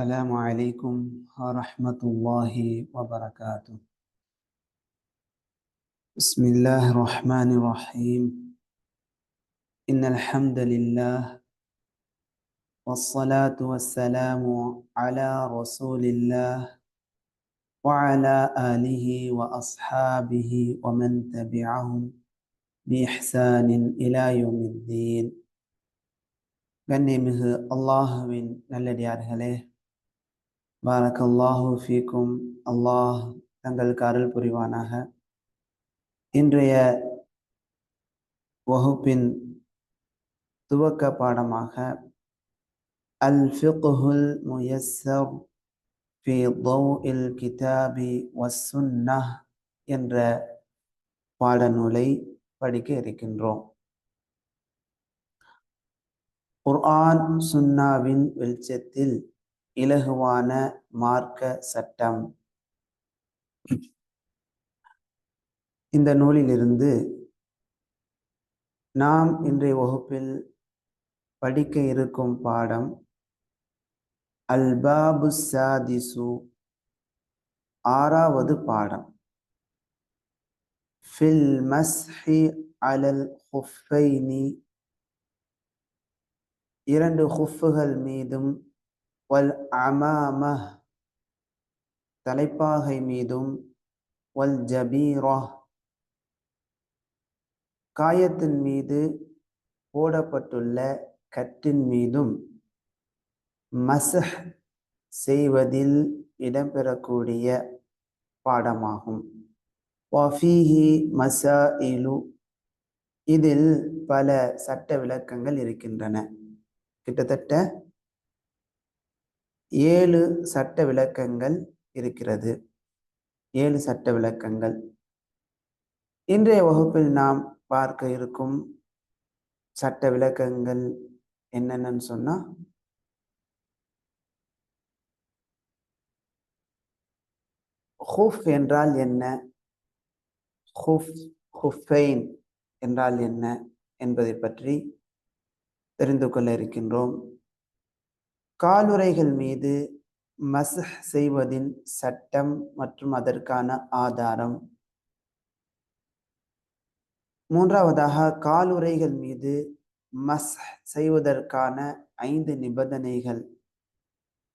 السلام عليكم ورحمة الله وبركاته بسم الله الرحمن الرحيم إن الحمد لله والصلاة والسلام على رسول الله وعلى آله وأصحابه ومن تبعهم بإحسان إلى يوم الدين கண்ணியமிகு அல்லாஹுவின் நல்லடியார்களே பாரக்கல்லாஹு ஃபீக்கும். அல்லாஹ் தங்களுக்கு அருள் புரிவானாக. இன்றைய வகுப்பின் துவக்க பாடமாக அல் ஃபிகுல் முயஸ்ஸர் ஃபி தௌஇல் கிதாபி வசுன்னா என்ற பாடநூலை படிக்க இருக்கின்றோம். குர்ஆன் சுன்னாவின் வெளிச்சத்தில் இலகுவான மார்க்க சட்டம். இந்த நூலிலிருந்து நாம் இன்றைய வகுப்பில் படிக்க இருக்கும் பாடம் அல்பாபு சாதிசு ஆறாவது பாடம். ஃபில் மஸ்ஹி அலல் ஹுஃபைனி இரண்டு ஹுஃபுகள் மீதும் வல் அமாம தலைப்பாகை மீதும் வல் ஜபீரா காயத்தின் மீது போடப்பட்டுள்ள கட்டின் மீதும் மசஹ் செய்வதில் இடம்பெறக்கூடிய பாடமாகும். வஃபீஹி இலு இதில் பல சட்ட விளக்கங்கள் இருக்கின்றன. கிட்டத்தட்ட ஏழு சட்ட விளக்கங்கள் இருக்கிறது. ஏழு சட்ட விளக்கங்கள். இன்றைய வகுப்பில் நாம் பார்க்க இருக்கும் சட்ட விளக்கங்கள் என்னென்னு சொன்னா ஹுஃப் என்றால் என்ன? ஹுஃப் ஹுஃபைன் என்றால் என்ன என்பதை பற்றி தெரிந்து கொள்ள இருக்கின்றோம். காலுரைகள் மீது மசஹ் செய்வதின் சட்டம் மற்றும் அதற்கான ஆதாரம். மூன்றாவதாக காலுரைகள் மீது மஸ் செய்வதற்கான ஐந்து நிபந்தனைகள்.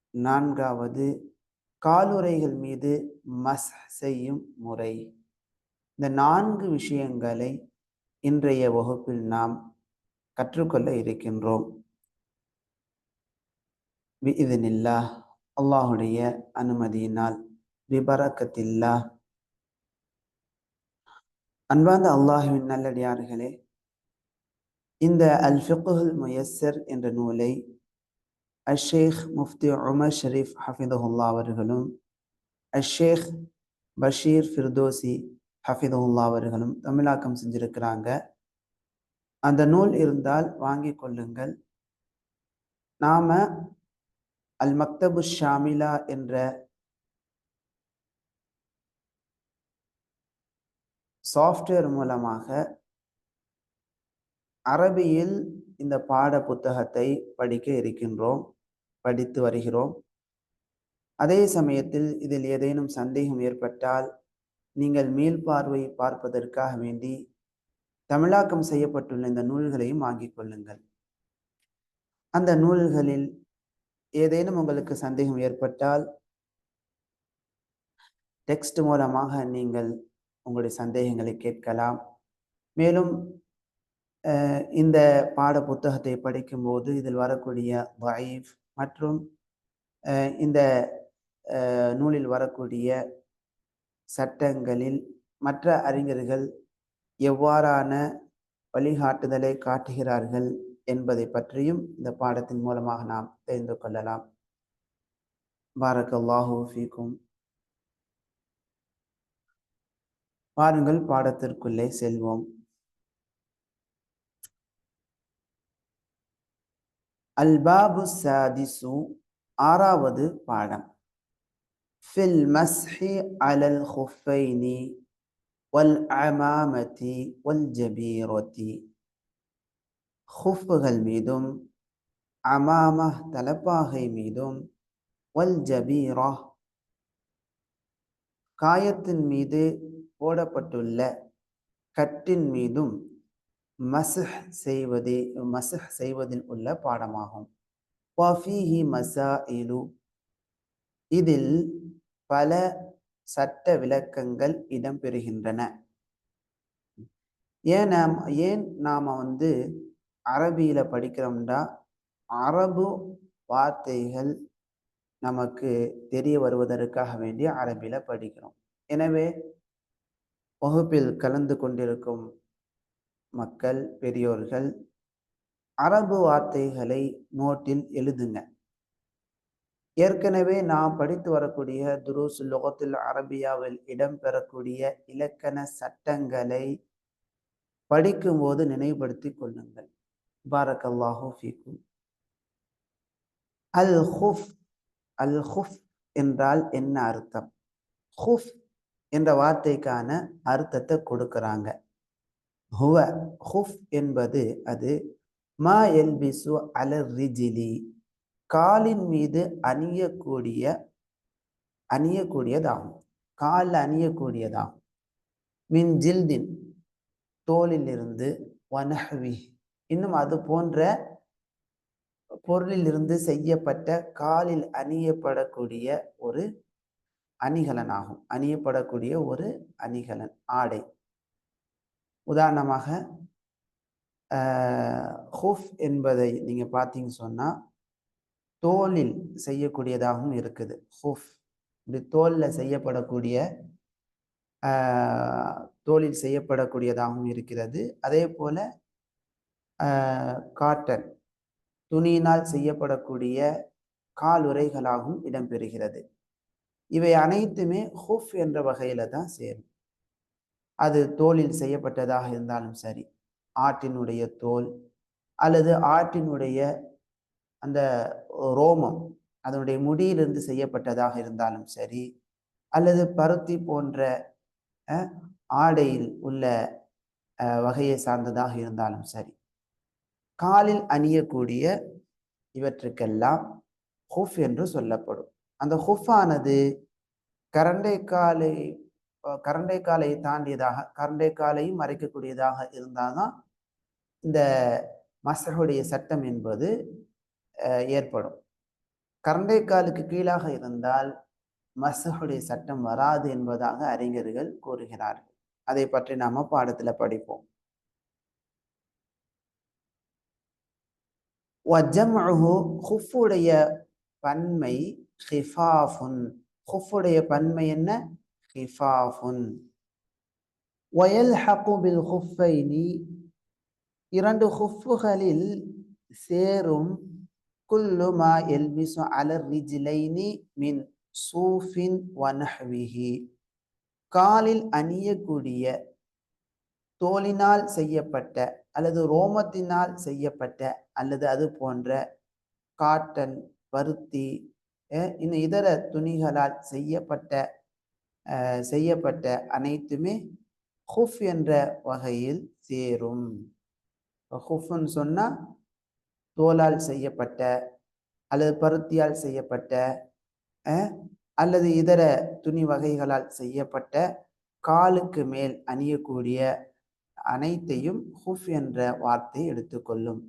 நான்காவது காலுரைகள் மீது மஸ் செய்யும் முறை. இந்த நான்கு விஷயங்களை இன்றைய வகுப்பில் நாம் கற்றுக்கொள்ள இருக்கின்றோம். இதனில்லா அல்லாஹுடைய அனுமதியினால் விபரக்கத்தில்லா அன்பார்ந்த அல்லாஹுவின் நல்லடியார்களே இந்த அல் ஃபிகுல் முயஸ்ஸர் என்ற நூலை அஷேக் முஃப்தி உமர் ஷரீஃப் ஹஃபிதுல்லா அவர்களும் அஷேக் பஷீர் ஃபிர்தோசி ஹஃபிதுல்லா அவர்களும் தமிழாக்கம் செஞ்சிருக்கிறாங்க. அந்த நூல் இருந்தால் வாங்கி கொள்ளுங்கள். நாம அல் மக்தபு ஷாமிலா என்ற சாஃப்ட்வேர் மூலமாக அரபியில் இந்த பாட புத்தகத்தை படிக்க இருக்கின்றோம் படித்து வருகிறோம். அதே சமயத்தில் இதில் ஏதேனும் சந்தேகம் ஏற்பட்டால் நீங்கள் மீள்பார்வை பார்ப்பதற்காக வேண்டி தமிழாக்கம் செய்யப்பட்டுள்ள இந்த நூல்களையும் வாங்கிக் கொள்ளுங்கள். அந்த நூல்களில் ஏதேனும் உங்களுக்கு சந்தேகம் ஏற்பட்டால் டெக்ஸ்ட் மூலமாக நீங்கள் உங்களுடைய சந்தேகங்களை கேட்கலாம். மேலும் இந்த பாட புத்தகத்தை படிக்கும்போது இதில் வரக்கூடிய வைஃப் மற்றும் இந்த நூலில் வரக்கூடிய சட்டங்களில் மற்ற அறிஞர்கள் எவ்வாறான வழிகாட்டுதலை காட்டுகிறார்கள் என்பதை பற்றியும் இந்த பாடத்தின் மூலமாக நாம் தெரிந்து கொள்ளலாம். பாரக்கல்லாஹு ஃபீக்கும். பாருங்கள் பாடத்திற்குள்ளே செல்வோம். அல்பாபு சாதிசு ஆறாவது பாடம். ஃபில் மஸ்ஹி அலல் ஹுஃபைனி வல் அமாமதி வல் ஜபீரதி. ஹுஃபுகள் மீதும் அமாம தலப்பாகை மீதும் வல் ஜபீரா காயத்தின் மீது போடப்பட்டுள்ள கட்டின் மீதும் மசஹ் செய்வதே மசஹ் செய்வதில் உள்ள பாடமாகும். வஃபீஹி மசாயிலு இதில் பல சட்ட விளக்கங்கள் இடம்பெறுகின்றன. ஏன் நாம் ஏன் நாம் வந்து அரபியில் படிக்கிறோம்னா அரபு வார்த்தைகள் நமக்கு தெரிய வருவதற்காக வேண்டி அரபியில் படிக்கிறோம். எனவே வகுப்பில் கலந்து கொண்டிருக்கும் மக்கள் பெரியோர்கள் அரபு வார்த்தைகளை நோட்டில் எழுதுங்க. ஏற்கனவே நாம் படித்து வரக்கூடிய துருஸ் லோகத்தில் அரபியாவில் இடம்பெறக்கூடிய இலக்கண சட்டங்களை படிக்கும்போது நினைவுபடுத்தி கொள்ளுங்கள். பாரக்கல்லாஹு ஃபீக்கும். அல் ஹுஃப் அல் ஹுஃப் என்றால் என்ன அர்த்தம்? ஹுஃப் என்ற வார்த்தைக்கான அர்த்தத்தை கொடுக்குறாங்க. ஹுவ ஹுஃப் என்பது அது மா எல்பிசு அலர் ரிஜிலி காலின் மீது அணியக்கூடிய அணியக்கூடியதாகும். காலில் அணியக்கூடியதாகும். மின் ஜில்தின் தோலிலிருந்து வனஹவி இன்னும் அது போன்ற பொருளிலிருந்து செய்யப்பட்ட காலில் அணியப்படக்கூடிய ஒரு அணிகலன் ஆகும் அணியப்படக்கூடிய ஒரு அணிகலன் ஆடை. உதாரணமாக ஹூஃப் என்பதை நீங்கள் பார்த்தீங்க சொன்னால் தோலில் செய்யக்கூடியதாகவும் இருக்குது. ஹூஃப். இப்படி தோலில் செய்யப்படக்கூடிய தோலில் செய்யப்படக்கூடியதாகவும் இருக்கிறது. அதே போல காட்டன். துணியினால் செய்யப்படக்கூடிய காலுரைகளாகவும் இடம்பெறுகிறது. இவை அனைத்துமே ஹூஃப் என்ற வகையில தான் சேரும். அது தோலில் செய்யப்பட்டதாக இருந்தாலும் சரி ஆட்டினுடைய தோல் அல்லது ஆட்டினுடைய அந்த ரோமம் அதனுடைய முடியிலிருந்து செய்யப்பட்டதாக இருந்தாலும் சரி அல்லது பருத்தி போன்ற ஆடையில் உள்ள வகையை சார்ந்ததாக இருந்தாலும் சரி காலில் அணியக்கூடிய இவற்றுக்கெல்லாம் ஹுஃப் என்று சொல்லப்படும். அந்த ஹுஃபானது கரண்டை காலை கரண்டை காலை தாண்டியதாக கரண்டை காலையும் மறைக்கக்கூடியதாக இருந்தால்தான் இந்த மசகுடைய சட்டம் என்பது ஏற்படும். கரண்டை காலுக்கு கீழாக இருந்தால் மசகுடைய சட்டம் வராது என்பதாக அறிஞர்கள் கூறுகிறார்கள். அதை பற்றி நாம பாடத்துல படிப்போம். ஹுஃபுடைய பன்மை ஹிஃபாஃபுன். ஹுஃபுடைய பன்மை என்ன? ஹிஃபாஃபுன். ஒயல் பில் ஹுஃபைனி. இரண்டு ஹுஃபுகளில் சேரும் குல்லு மா எல்பிசு அலர் ரிஜிலைனி மின் சூஃபின் வனஹ்விஹி காலில் அணியக்கூடிய தோலினால் செய்யப்பட்ட அல்லது ரோமத்தினால் செய்யப்பட்ட அல்லது அது போன்ற காட்டன் பருத்தி இன்னும் இதர துணிகளால் செய்யப்பட்ட செய்யப்பட்ட அனைத்துமே ஹுஃப் என்ற வகையில் சேரும். ஹுஃப்னு சொன்னால் தோலால் செய்யப்பட்ட அல்லது பருத்தியால் செய்யப்பட்ட அல்லது இதர துணி வகைகளால் செய்யப்பட்ட காலுக்கு மேல் அணியக்கூடிய அனைத்தையும் ஹுஃப் என்ற வார்த்தை எடுத்துக்கொள்ளும்.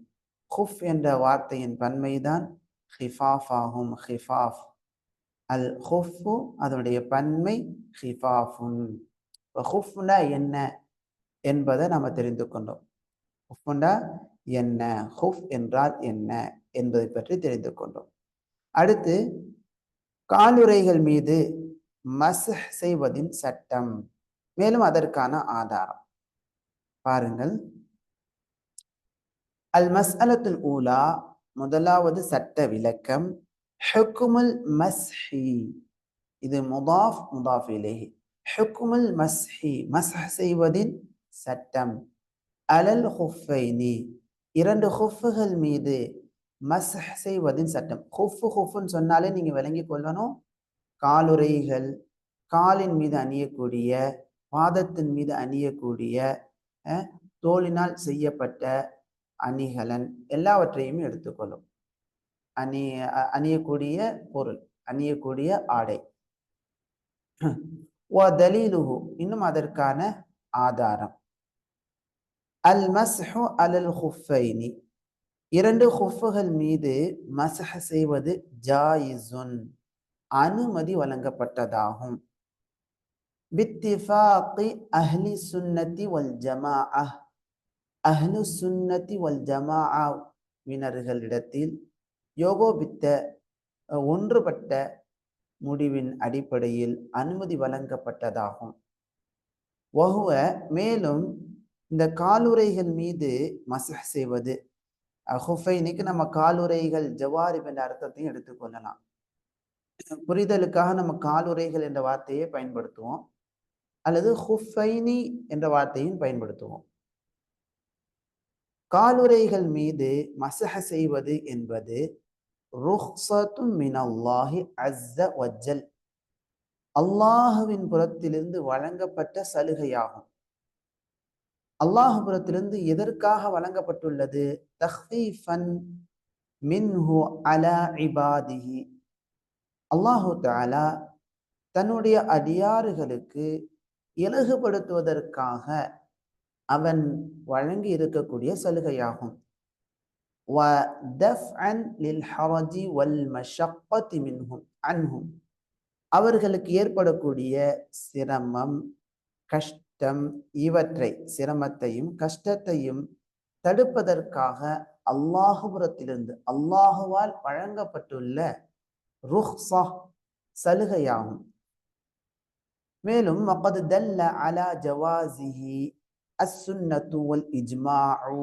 ஹுஃப் என்ற வார்த்தையின் பன்மைதான் ஹிஃபாஃப் ஆகும் ஹிஃபாஃப். அல் ஹுஃபு அதனுடைய பன்மை ஹிஃபாஃபுன். ஹுஃப்னா என்ன என்பதை நம்ம தெரிந்து கொண்டோம். ஹுஃப்னா என்ன? ஹுஃப் என்றால் என்ன என்பதை பற்றி தெரிந்து கொண்டோம். அடுத்து காலுரைகள் மீது மசஹ் செய்வதின் சட்டம். மேலும் அதற்கான ஆதாரம். பாருங்கள். அல் மஸ்அலத்துல் ஊலா முதலாவது சட்ட விளக்கம். ஹுக்குமுல் மஸ்ஹி இது முதாஃப் முதாஃப் இலேஹி ஹுக்குமுல் மஸ்ஹி மஸ் செய்வதின் சட்டம். அலல் ஹுஃபைனி இரண்டு ஹுஃபுகள் மீது மஸ்ஹ் செய்வதின் சட்டம். ஹுஃபு ஹுஃபுன்னு சொன்னாலே நீங்கள் விளங்கி கொள்ளணும். காலுரைகள் காலின் மீது அணியக்கூடிய பாதத்தின் மீது அணியக்கூடிய தோளினால் செய்யப்பட்ட அணிகலன் எல்லாவற்றையும் எடுத்துக்கொள்ளும். அணி அணியக்கூடிய பொருள் அணியக்கூடிய ஆடை. ஓ வதலீலுஹு இன்னும் அதற்கான ஆதாரம். அல் மஸ்ஹு அலல் ஹுஃபைனி. இரண்டு ஹுஃபுகள் மீது மசஹ செய்வது ஜாயிசுன் அனுமதி வழங்கப்பட்டதாகும். பித்திஃபாக்கி அஹ்லி சுன்னதி வல் அஹ் அஹ்னு சுன்னதி வல் ஜமாஆவினர்களிடத்தில் யோகோபித்த ஒன்றுபட்ட முடிவின் அடிப்படையில் அனுமதி வழங்கப்பட்டதாகும். வகுவ மேலும் இந்த காலுரைகள் மீது மசஹ் செய்வது ஹுஃபைனிக்கு நம்ம காலுரைகள் ஜவாரிப் என்ற அர்த்தத்தையும் எடுத்துக்கொள்ளலாம் புரிதலுக்காக நம்ம காலுரைகள் என்ற வார்த்தையை பயன்படுத்துவோம். அல்லது ஹுஃபைனி என்ற வார்த்தையும் பயன்படுத்துவோம். காலுரைகள் மீது மசஹ செய்வது என்பது ருஹ்சத்தும் மினல்லாஹி அஸ்ஸ வஜ்ஜல். அல்லாஹுவின் புறத்திலிருந்து வழங்கப்பட்ட சலுகையாகும். அல்லாஹுபுரத்திலிருந்து எதற்காக வழங்கப்பட்டுள்ளது? தஹ்ஃபீஃபன் மின்ஹு அலா இபாதிஹி. அல்லாஹு தாலா தன்னுடைய அடியாறுகளுக்கு இலகுபடுத்துவதற்காக அவன் வழங்கி இருக்கக்கூடிய சலுகையாகும். அவர்களுக்கு ஏற்படக்கூடிய சிரமம் கஷ்டம் இவற்றை சிரமத்தையும் கஷ்டத்தையும் தடுப்பதற்காக அல்லாஹுபுரத்திலிருந்து அல்லாஹுவால் வழங்கப்பட்டுள்ள ருஹ்சா சலுகையாகும். மேலும் மகது தல்ல அலா ஜவாசிஹி அஸ்ஸுன்னத்து வல் இஜ்மாஉ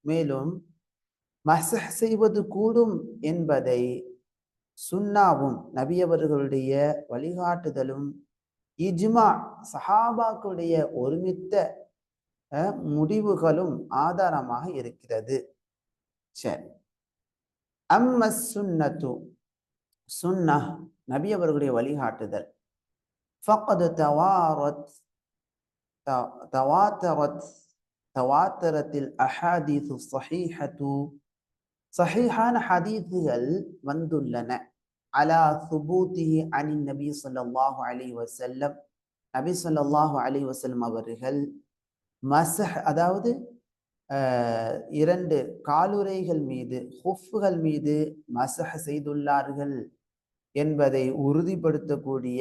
மேலும் மசஹ் செய்வது கூடும் என்பதை சுன்னாவும் நபியவர்களுடைய வழிகாட்டுதலும் இஜ்மா சஹாபாக்களுடைய ஒருமித்த முடிவுகளும் ஆதாரமாக இருக்கிறது. சரி. அம்மஸ் சுன்னத்து சுன்னா நபி அவர்களுடைய வழிகாட்டுதல். ஃபகது தவாரத் تواترت தவாத்தரத்தில் الأحاديث الصحيحة صحيحان حديثகள் வந்துள்ளன. அலா சுபூதி அனி நபி சொல்லாஹு அலி வசல்லம் நபி சொல்லாஹு அலி வசல்லம் அவர்கள் மசஹ் அதாவது இரண்டு காலுரைகள் மீது ஹுஃப்கள் மீது மசஹ் செய்துள்ளார்கள் என்பதை உறுதிப்படுத்தக்கூடிய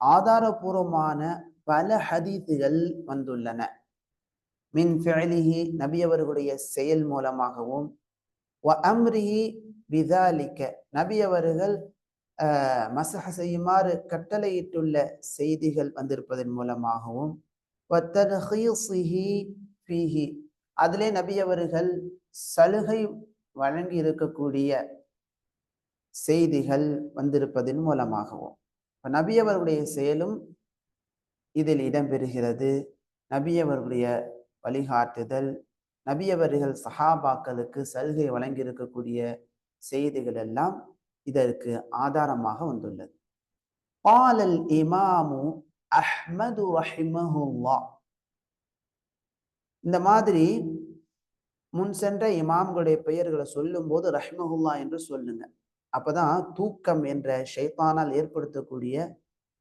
ஆதாரபூர்வமான பல ஹதீத்துகள் வந்துள்ளன. மின் ஃபெலிஹி நபி அவர்களுடைய செயல் மூலமாகவும் வ அம்ரிஹி பிதாலிக்க நபி அவர்கள் மசஹ செய்யுமாறு கட்டளையிட்டுள்ள செய்திகள் வந்திருப்பதன் மூலமாகவும் அதிலே நபி அவர்கள் சலுகை வழங்கி இருக்கக்கூடிய செய்திகள் வந்திருப்பதன் மூலமாகவும். நபி அவர்களுடைய செயலும் இதில் இடம்பெறுகிறது. நபியவர்களுடைய வழிகாட்டுதல் நபியவர்கள் சஹாபாக்களுக்கு சலுகை வழங்கியிருக்கக்கூடிய செய்திகள் எல்லாம் இதற்கு ஆதாரமாக வந்துள்ளது. பாலல் இமாமு அஹ்மது ரஹிமஹுல்லா இந்த மாதிரி முன் சென்ற இமாம்களுடைய பெயர்களை சொல்லும் போது ரஹ்மஹுல்லா என்று சொல்லுங்க. அப்பதான் தூக்கம் என்ற ஷைத்தானால் ஏற்படுத்தக்கூடிய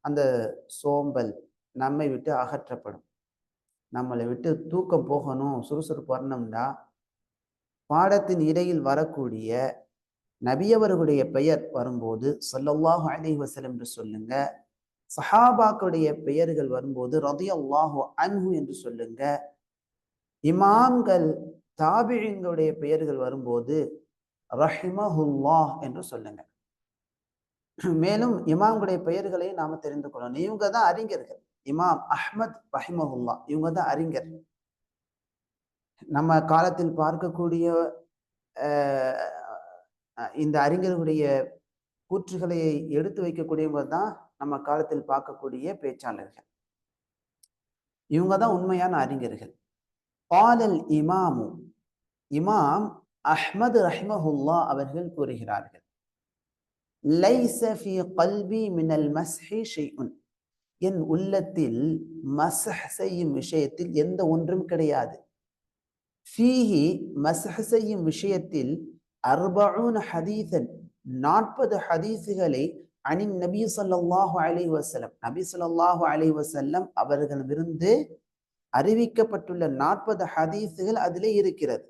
அந்த சோம்பல் நம்மை விட்டு அகற்றப்படும். நம்மளை விட்டு தூக்கம் போகணும் சுறுசுறுப்பு வரணும்னா பாடத்தின் இடையில் வரக்கூடிய நபியவர்களுடைய பெயர் வரும்போது சொல்லல்லாஹு அலி வசலம் என்று சொல்லுங்க. சஹாபாக்களுடைய பெயர்கள் வரும்போது ரதி அல்லாஹு அன்ஹு என்று சொல்லுங்க. இமாம்கள் தாபிழிங்களுடைய பெயர்கள் வரும்போது ரஹிமஹுல்லாஹ் என்று சொல்லுங்க. மேலும் இமாம்களுடைய பெயர்களை நாம தெரிந்து கொள்ளணும். இவங்க தான் அறிஞர்கள். இமாம் அஹ்மத் ரஹிமஹுல்லா. இவங்க தான் அறிஞர். நம்ம காலத்தில் பார்க்கக்கூடிய இந்த அறிஞர்களுடைய கூற்றுகளை எடுத்து வைக்கக்கூடியவங்க தான் நம்ம காலத்தில் பார்க்கக்கூடிய பேச்சாளர்கள். இவங்க தான் உண்மையான அறிஞர்கள். பாலல் இமாமு இமாம் அஹ்மது ரஹ்மஹுல்லா அவர்கள் கூறுகிறார்கள் லைச ஃபி மினல் மஸ்ஹி ஷெய்உன் என் உள்ளத்தில் மசஹ் செய்யும் விஷயத்தில் எந்த ஒன்றும் கிடையாது. ஃபீஹி மசஹ் செய்யும் விஷயத்தில் அர்பூன் ஹதீசன் நாற்பது ஹதீஸுகளை அணி நபி சொல்லாஹு அலைஹி வசலம் நபி சொல்லாஹு அலைஹி வசல்லம் அவர்களிடமிருந்து அறிவிக்கப்பட்டுள்ள நாற்பது ஹதீஸுகள் அதிலே இருக்கிறது.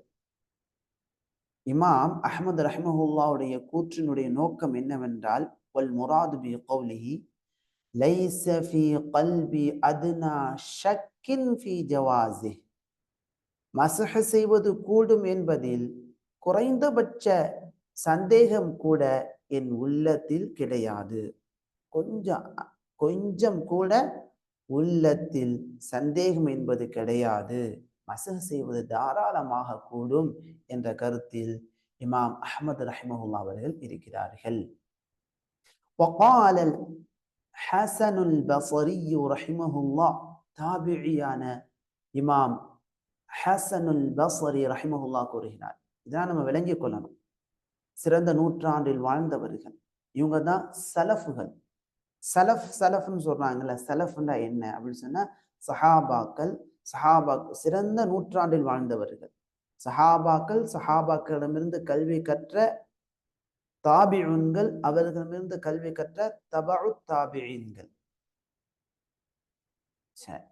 இமாம் அஹமது ரஹ்மஹுல்லாவுடைய கூற்றினுடைய நோக்கம் என்னவென்றால் ஒல் முராது பி கௌலிஹி ليس في قلبي أدنى ஷக்கின் في جوازه. மசஹ செய்வது கூடும் என்பதில் குறைந்தபட்ச சந்தேகம் கூட என் உள்ளத்தில் கிடையாது. கொஞ்சம் கொஞ்சம் கூட உள்ளத்தில் சந்தேகம் என்பது கிடையாது. மசஹ செய்வது தாராளமாக கூடும் என்ற கருத்தில் இமாம் அஹமது ரஹிமஹுல்லா அவர்கள் இருக்கிறார்கள். ஹசனுல் பசரியு ரஹிமஹுல்லா தாபியான இமாம் ஹசனுல் பசரி ரஹிமஹுல்லா கூறுகிறார். இதான் நம்ம விளங்கிக் கொள்ளணும். சிறந்த நூற்றாண்டில் வாழ்ந்தவர்கள். இவங்க தான் சலஃபுகள். சலஃப் சலஃப்னு சொல்றாங்கல்ல சலஃப்னா என்ன அப்படின்னு சொன்னா சஹாபாக்கள் சஹாபா சிறந்த நூற்றாண்டில் வாழ்ந்தவர்கள். சஹாபாக்கள் சஹாபாக்களிடமிருந்து கல்வி கற்ற தாபிஉன்கள் அவர்களிடமிருந்து கல்வி கற்ற தபு தாபிஈன்கள் சரி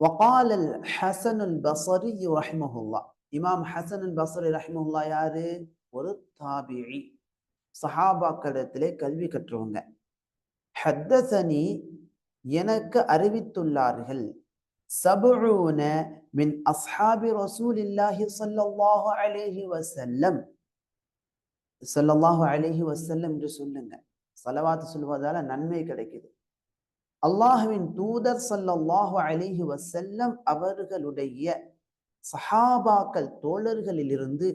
وقال الحسن البصري رحمه الله இமாம் ஹசன் அல் பஸ்ரி ரஹிமஹுல்லா யாரு ஒரு தாபிஇ சஹாபாக்களிடத்திலே கல்வி கற்றவங்க ஹத்தசனி எனக்கு அறிவித்துள்ளார்கள் சபுன மின் அஸ்ஹாபி ரசூலில்லாஹி ஸல்லல்லாஹு அலைஹி வஸல்லம் சொல்லல்லாஹு அழகி வசல்லம் என்று சொல்லுங்க. செலவாத்து சொல்வதால நன்மை கிடைக்குது. அல்லாஹுவின் தூதர் ஸல்லல்லாஹு அலைஹி வசல்லம் அவர்களுடைய சஹாபாக்கள் தோழர்களிலிருந்து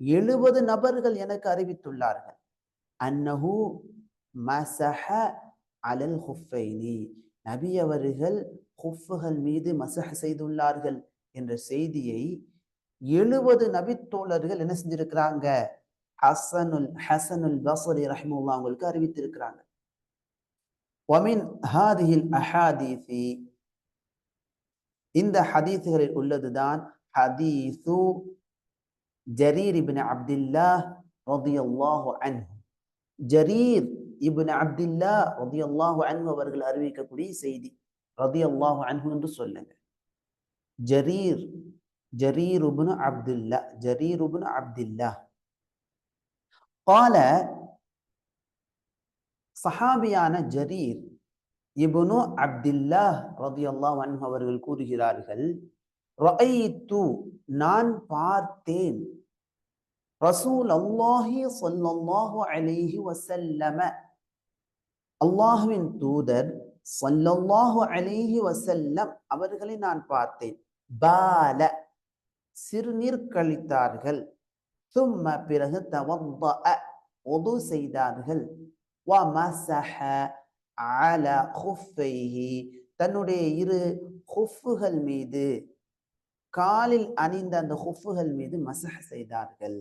எழுபது நபர்கள் எனக்கு அறிவித்துள்ளார்கள். அன்னஹு மசஹ அலல் ஹுஃபைனி. நபி அவர்கள் ஹுஃபுகள் மீது மசஹ செய்துள்ளார்கள் என்ற செய்தியை எழுபது நபி தோழர்கள் என்ன செஞ்சிருக்கிறாங்க? حسن الحسن البصري رحمه الله. والكاربي تركران ومن هذه الأحاديث إن حديث غير الأولدان حديث جرير بن عبد الله رضي الله عنه. جرير ابن عبد الله رضي الله عنه وبرغ الأربي ككري سيدي رضي الله عنه من رسول جرير جرير بن عبد الله جرير بن عبد الله. கால சஹாபியான ஜரீர் இபுனு அப்துல்லா ரதி அல்லாஹ் அவர்கள் கூறுகிறார்கள் ரஐத்து நான் பார்த்தேன். ரசூல் அல்லாஹி சொல்லல்லாஹு அலிஹி வசல்லம அல்லாஹுவின் தூதர் சொல்லல்லாஹு அலிஹி வசல்லம் அவர்களை நான் பார்த்தேன். பால சிறுநீர் கழித்தார்கள். சும்ம பிறகு தவந்த ஒது செய்தார்கள். வமசஹ அல ஹுஃபைஹி தன்னுடைய இரு ஹுஃபுகள் மீது காலில் அணிந்த அந்த ஹுஃபுகள் மீது மசஹ செய்தார்கள்.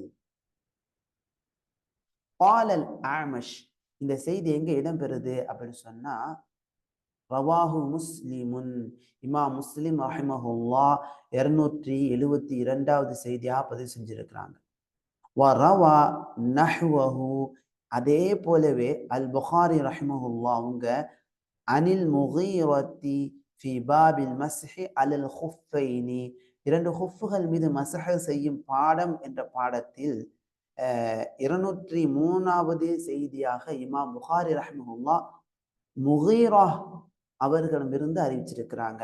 பாலல் ஆமஷ் இந்த செய்தி எங்க இடம்பெறுது அப்படின்னு சொன்னா ரவாஹு முஸ்லிமுன். இமா முஸ்லிம் ரஹிமஹுல்லா இருநூற்றி எழுவத்தி இரண்டாவது செய்தியா பதிவு செஞ்சிருக்கிறாங்க. வரவா நஹ்வஹு அதே போலவே அல் புகாரி ரஹ்மஹுல்லா அவங்க அனில் முகீரத்தி ஃபி பாபில் மஸ்ஹி அலல் ஹுஃபைனி. இரண்டு ஹுஃபுகள் மீது மசஹ செய்யும் பாடம் என்ற பாடத்தில் இருநூற்றி மூணாவது செய்தியாக இமாம் புகாரி ரஹ்மஹுல்லா முகீரா அவர்களிடமிருந்து அறிவிச்சிருக்கிறாங்க.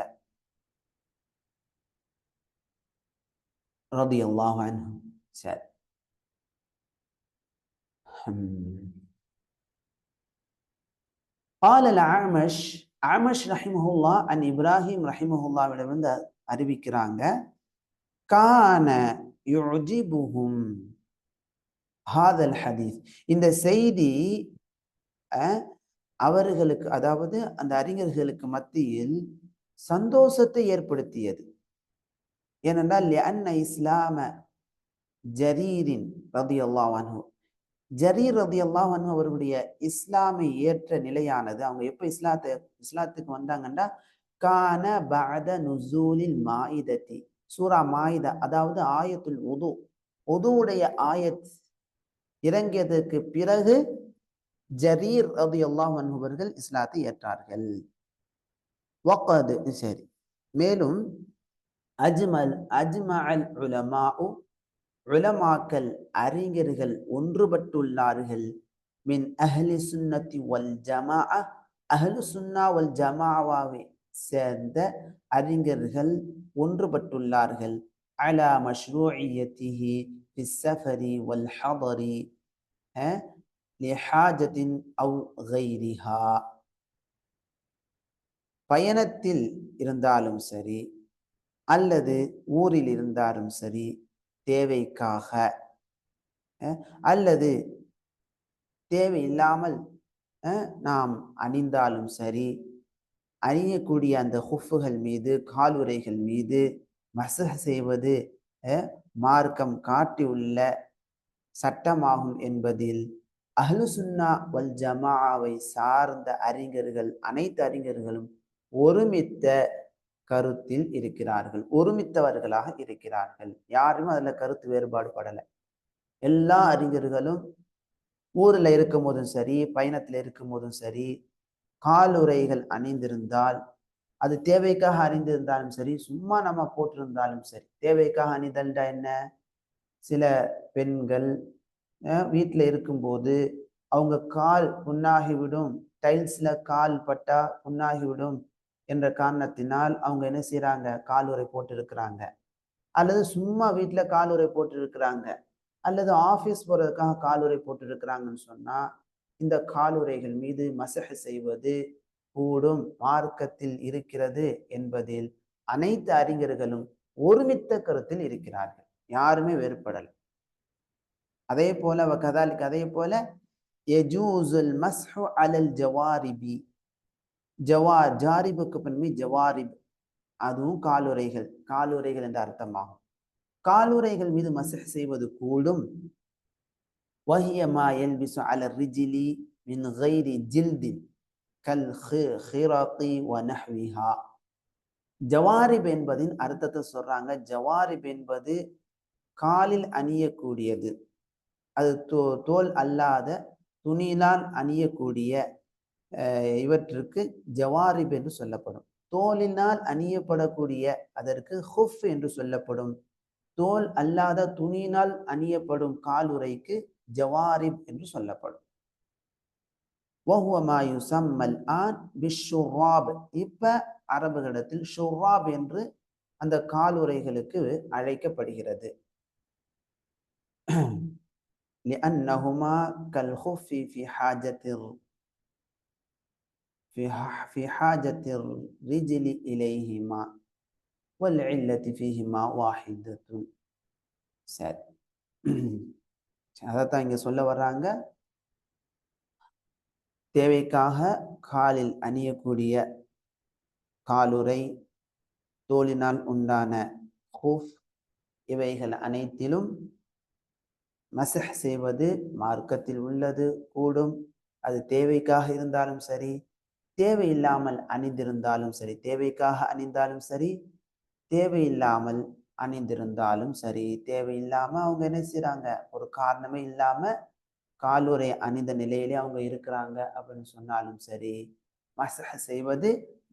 ரதி அல்லாஹ் சரி. قال الأعمش அமஷ் ரஹிமஹுல்லா அன் இப்ராஹிம் ரஹிமஹுல்லாவிடமிருந்து அறிவிக்கிறாங்க கான யுஜிபுஹும் ஹாதல் ஹதீஸ் இந்த செய்தி அவர்களுக்கு அதாவது அந்த அறிஞர்களுக்கு மத்தியில் சந்தோஷத்தை ஏற்படுத்தியது ஏனென்றால் அன்ன இஸ்லாம ஜரீரின் ரதி அல்லாஹ் ஜரீர் ரதி அல்லாஹன் அவர்களுடைய இஸ்லாமை ஏற்ற நிலையானது. அவங்க எப்போ இஸ்லாத்தை இஸ்லாத்துக்கு வந்தாங்கன்னா கான பாத நுசூலில் மாயுதத்தி. சூரா மாயிதா அதாவது ஆயத்துல் உது உதுவுடைய ஆயத் இறங்கியதற்கு பிறகு ஜரீர் ரதி அல்லாஹன் அவர்கள் இஸ்லாத்தை ஏற்றார்கள். வக்கது சரி. மேலும் அஜ்மல் அஜ்மல் உலமா உலமாக்கல் அறிஞர்கள் ஒன்றுபட்டுள்ளார்கள். மின் அஹ்லி சுன்னத்தி வல் ஜமா அஹலு சுன்னா வல் ஜமாவாவை சேர்ந்த அறிஞர்கள் ஒன்றுபட்டுள்ளார்கள். அலா மஷ்ரூஇயத்திஹி பிஸ்ஸஃபரி வல் ஹதரி லிஹாஜத்தின் அவு ஹைரிஹா பயணத்தில் இருந்தாலும் சரி அல்லது ஊரில் இருந்தாலும் சரி தேவைக்காக அல்லது தேவையில்லாமல் நாம் அணிந்தாலும் சரி அணியக்கூடிய அந்த ஹுஃபுகள் மீது காலுரைகள் மீது மசக செய்வது மார்க்கம் காட்டியுள்ள சட்டமாகும் என்பதில் அஹ்லு சுன்னா வல் ஜமாவை சார்ந்த அறிஞர்கள் அனைத்து அறிஞர்களும் ஒருமித்த கருத்தில் இருக்கிறார்கள். ஒருமித்தவர்களாக இருக்கிறார்கள். யாருமே அதுல கருத்து வேறுபாடு படலை. எல்லா அறிஞர்களும் ஊரில் இருக்கும் போதும் சரி பயணத்தில் இருக்கும் போதும் சரி காலுரைகள் அணிந்திருந்தால் அது தேவைக்காக அறிந்திருந்தாலும் சரி சும்மா நம்ம போட்டிருந்தாலும் சரி தேவைக்காக அணிதல்டா என்ன? சில பெண்கள் வீட்டில் இருக்கும்போது அவங்க கால் புண்ணாகிவிடும். டைல்ஸில் கால் பட்டா புண்ணாகிவிடும். என்ற காரணத்தினால் அவங்க என்ன செய்யறாங்க காலுரை போட்டு இருக்கிறாங்க அல்லது சும்மா வீட்டில் காலுரை போட்டு இருக்கிறாங்க அல்லது ஆஃபீஸ் போறதுக்காக காலுரை போட்டிருக்கிறாங்கன்னு சொன்னால் இந்த காலுரைகள் மீது மசக செய்வது கூடும். மார்க்கத்தில் இருக்கிறது என்பதில் அனைத்து அறிஞர்களும் ஒருமித்த கருத்தில் இருக்கிறார்கள். யாருமே வேறுபடலை. அதே போல கதாலிக்கு அதே போல எஜூசுல் மஸ்ஹு அலல் ஜவாரிபி ஜவா ஜாரிபுக்கு பன்மை ஜவாரிப். அதுவும் காலுரைகள் காலுரைகள் என்ற அர்த்தமாகும். காலுரைகள் மீது மசஹ் செய்வது கூடும். வஹியமா மா அல ரிஜிலி மின் கைரி ஜில்தின் கல் ஹிரத்தி வ நஹ்விஹா. ஜவாரிப் என்பதின் அர்த்தத்தை சொல்றாங்க. ஜவாரிப் என்பது காலில் அணியக்கூடியது. அது தோ தோல் அல்லாத துணியினால் அணியக்கூடிய இவற்றுக்கு ஜவாரிப் என்று சொல்லப்படும் தோலினால் அணியப்படக்கூடிய அதற்கு ஹுஃப் என்று சொல்லப்படும் தோல் அல்லாத துணியினால் அணியப்படும் காலுரைக்கு ஜவாரிப் என்று சொல்லப்படும் இப்ப அரபுகளிடத்தில் ஷுராப் என்று அந்த காலுரைகளுக்கு அழைக்கப்படுகிறது لأنهما كالخف في حاجة في في حاجة الرجل إليهما والعلة فيهما واحدة சரி அதைத்தான் இங்க சொல்ல வர்றாங்க தேவைக்காக காலில் அணியக்கூடிய காலுரை தோலினால் உண்டான ஹூஃப் இவைகள் அனைத்திலும் மசஹ் செய்வது மார்க்கத்தில் உள்ளது கூடும் அது தேவைக்காக இருந்தாலும் சரி தேவையில்லாமல் அணிந்திருந்தாலும் சரி தேவைக்காக அணிந்தாலும் சரி தேவையில்லாமல் அணிந்திருந்தாலும் சரி தேவையில்லாம அவங்க என்ன செய்யறாங்க ஒரு காரணமே இல்லாம காலுரை அணிந்த நிலையிலே அவங்க இருக்கிறாங்க அப்படின்னு சொன்னாலும் சரி மசக செய்வது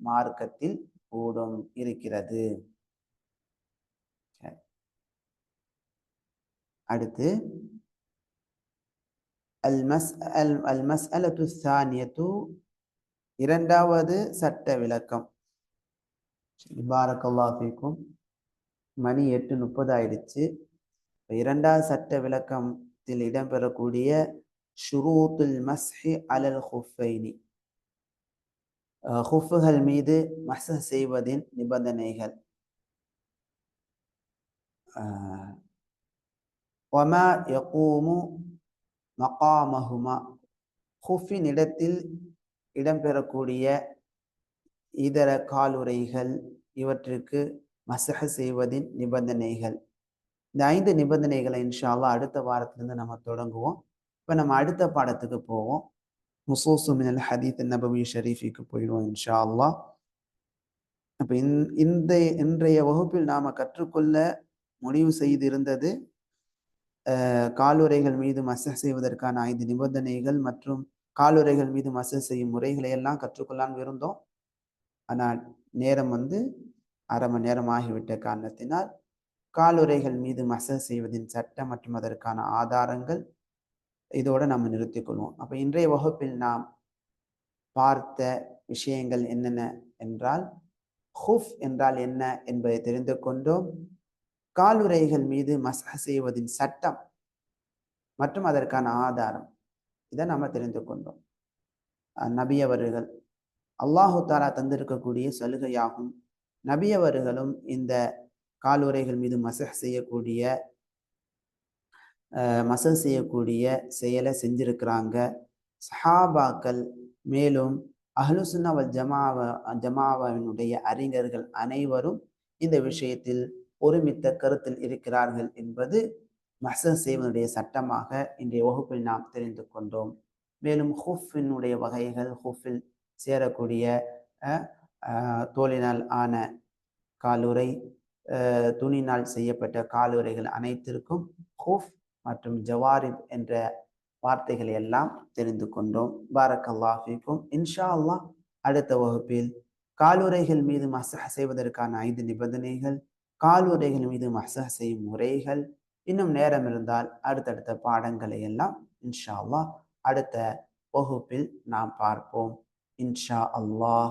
மார்க்கத்தில் கூடும் இருக்கிறது. அடுத்து அல் மஸ் அல் அல் மஸ் அலத்து சானியத்து இரண்டாவது சட்ட விளக்கம். பாரக்கல்லாஃபிக்கும் மணி எட்டு முப்பது ஆயிடுச்சு. இரண்டாவது சட்ட விளக்கத்தில் இடம்பெறக்கூடிய ஷுரூத்துல் மஸ்ஹி அலல் ஹுஃபைனி. ஹுஃபுகள் மீது மச செய்வதின் நிபந்தனைகள். ஒமா யகூமு மகாமஹுமா. ஹுஃபின் இடத்தில் இடம்பெறக்கூடிய இதர காலுரைகள் இவற்றிற்கு மசக செய்வதின் நிபந்தனைகள். இந்த ஐந்து நிபந்தனைகளை இன்ஷால்லா அடுத்த வாரத்திலிருந்து நம்ம தொடங்குவோம். இப்போ நம்ம அடுத்த பாடத்துக்கு போவோம். முசோசு மினல் ஹதீத் நபவி ஷரீஃபிக்கு போயிடுவோம் இன்ஷா அல்லா அப்போ இந்த இன்றைய வகுப்பில் நாம் கற்றுக்கொள்ள முடிவு செய்திருந்தது காலுரைகள் மீது மச செய்வதற்கான ஐந்து நிபந்தனைகள் மற்றும் காலுரைகள் மீது மசல் செய்யும் முறைகளை எல்லாம் கற்றுக்கொள்ளான்னு இருந்தோம் ஆனால் நேரம் வந்து அரை மணி நேரம் ஆகிவிட்ட காரணத்தினால் காலுரைகள் மீது மசல் செய்வதின் சட்டம் மற்றும் அதற்கான ஆதாரங்கள் இதோடு நம்ம நிறுத்திக் கொள்வோம். அப்போ இன்றைய வகுப்பில் நாம் பார்த்த விஷயங்கள் என்னென்ன என்றால் ஹுஃப் என்றால் என்ன என்பதை தெரிந்து கொண்டோம். காலுரைகள் மீது மசா செய்வதின் சட்டம் மற்றும் அதற்கான ஆதாரம். இதை நாம் தெரிந்து கொண்டோம். நபி அவர்கள் அல்லாஹு தாலா தந்திருக்கக்கூடிய சலுகையாகும். நபி அவர்களும் இந்த காலுரைகள் மீது மசஹ் செய்யக்கூடிய மசல் செய்யக்கூடிய செயலை செஞ்சிருக்கிறாங்க. சஹாபாக்கள் மேலும் அஹ்லுசுன்னா வல் ஜமாவ ஜமாவினுடைய அறிஞர்கள் அனைவரும் இந்த விஷயத்தில் ஒருமித்த கருத்தில் இருக்கிறார்கள் என்பது மசல் செய்வதனுடைய சட்டமாக இன்றைய வகுப்பில் நாம் தெரிந்து கொண்டோம். மேலும் ஹூஃபினுடைய வகைகள் ஹூஃபில் சேரக்கூடிய தோலினால் ஆன காலுரை துணினால் செய்யப்பட்ட காலுரைகள் அனைத்திற்கும் ஹூஃப் மற்றும் ஜவாரிப் என்ற வார்த்தைகளை எல்லாம் தெரிந்து கொண்டோம். பாரக் அல்லாஃபிக்கும் இன்ஷா அல்லாஹ் அடுத்த வகுப்பில் காலுரைகள் மீது மசஹ செய்வதற்கான ஐந்து நிபந்தனைகள் காலுரைகள் மீது மசஹ செய்யும் முறைகள் இன்னும் நேரம் இருந்தால் அடுத்தடுத்த பாடங்களை எல்லாம் இன்ஷா அல்லாஹ் அடுத்த வகுப்பில் நாம் பார்ப்போம். இன்ஷா அல்லாஹ்.